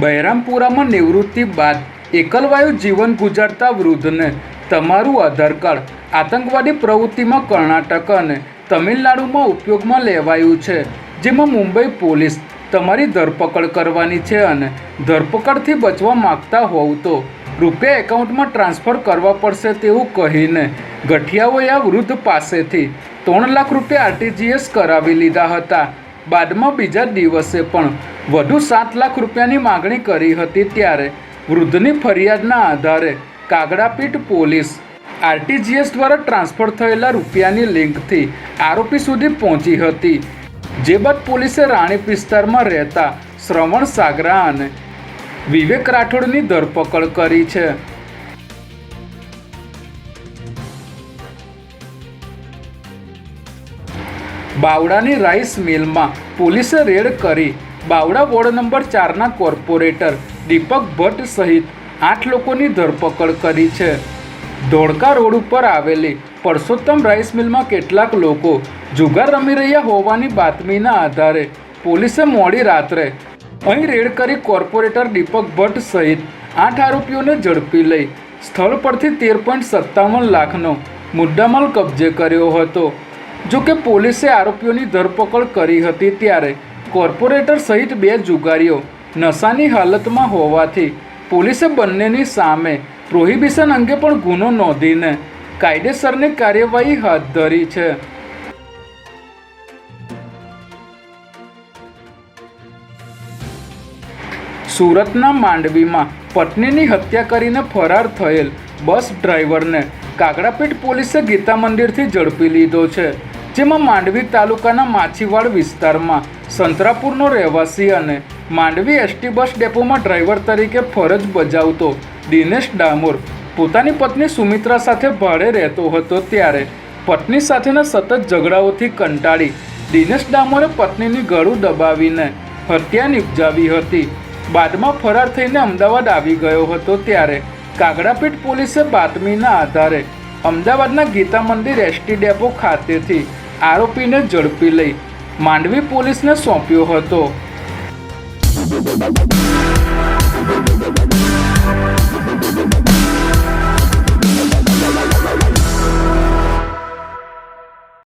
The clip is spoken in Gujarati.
બહેરામપુરામાં નિવૃત્તિ બાદ એકલવાયુ જીવન ગુજારતા વૃદ્ધને તમારું આધાર કાર્ડ, આતંકવાદી પ્રવૃત્તિમાં કર્ણાટક અને તમિલનાડુમાં ઉપયોગમાં લેવાયું છે, જેમાં મુંબઈ પોલીસ તમારી ધરપકડ કરવાની છે અને ધરપકડથી બચવા માગતા હોવ તો રૂપિયા એકાઉન્ટમાં ટ્રાન્સફર કરવા પડશે તેવું કહીને ગઠિયાઓએ આ વૃદ્ધ પાસેથી ત્રણ લાખ રૂપિયા આરટીજીએસ કરાવી લીધા હતા. બાદમાં બીજા દિવસે પણ વધુ સાત લાખ રૂપિયાની માગણી કરી હતી ત્યારે વૃદ્ધની ફરિયાદના આધારે કાગડાપીઠ પોલીસ આરટીજીએસ દ્વારા ટ્રાન્સફર થયેલા રૂપિયાની લિંકથી આરોપી સુધી પહોંચી હતી, જે બાદ પોલીસે રાણીપ વિસ્તારમાં રહેતા શ્રવણ સાગરા અને વિવેક રાઠોડની ધરપકડ કરી છે. બાવડાની રાઈસ મિલમાં પોલીસે રેડ કરી બાવડા વોર્ડ નંબર ચારના કોર્પોરેટર દીપક ભટ્ટ સહિત આઠ લોકોની ધરપકડ કરી છે. ધોળકા રોડ ઉપર આવેલી પરસોત્તમ રાઈસ મિલમાં કેટલાક લોકો જુગાર રમી રહ્યા હોવાની બાતમીના આધારે પોલીસે મોડી રાત્રે અહીં રેડ કરી કોર્પોરેટર દીપક ભટ્ટ સહિત આઠ આરોપીઓને ઝડપી લઈ સ્થળ પરથી તેર પોઈન્ટ સત્તાવન લાખનો મુદ્દામાલ કબજે કર્યો હતો. જો પોલીસે આરોપીઓની ધરપકડ કરી હતી ત્યારે કોર્પોરેટર સહિત બે જુગારીઓ નશાની હાલતમાં હોવાથી પોલીસે બંનેની સામે પ્રોહિબિશન અંગે પણ ગુનો નોંધીને કાયદેસરની કાર્યવાહી હાથ ધરી છે. સુરતના માંડવીમાં પત્નીની હત્યા કરીને ફરાર થયેલ બસ ડ્રાઈવરને કાગડાપીઠ પોલીસે ગીતા મંદિરથી ઝડપી લીધો છે, જેમાં માંડવી તાલુકાના માછીવાડ વિસ્તારમાં સંતરાપુરનો રહેવાસી અને માંડવી એસટી બસ ડેપોમાં ડ્રાઈવર તરીકે ફરજ બજાવતો દિનેશ ડામોર પોતાની પત્ની સુમિત્રા સાથે ભાડે રહેતો હતો ત્યારે પત્ની સાથેના સતત ઝઘડાઓથી કંટાળી દિનેશ ડામોરે પત્નીની ગળું દબાવીને હત્યા નિપજાવી હતી. બાદમાં ફરાર થઈને અમદાવાદ આવી ગયો હતો ત્યારે કાગડાપીઠ પોલીસે બાતમીના આધારે અમદાવાદના ગીતા મંદિર એસટી ડેપો ખાતેથી આરોપીને ઝડપી લઈ માંડવી પોલીસને સોંપ્યો હતો.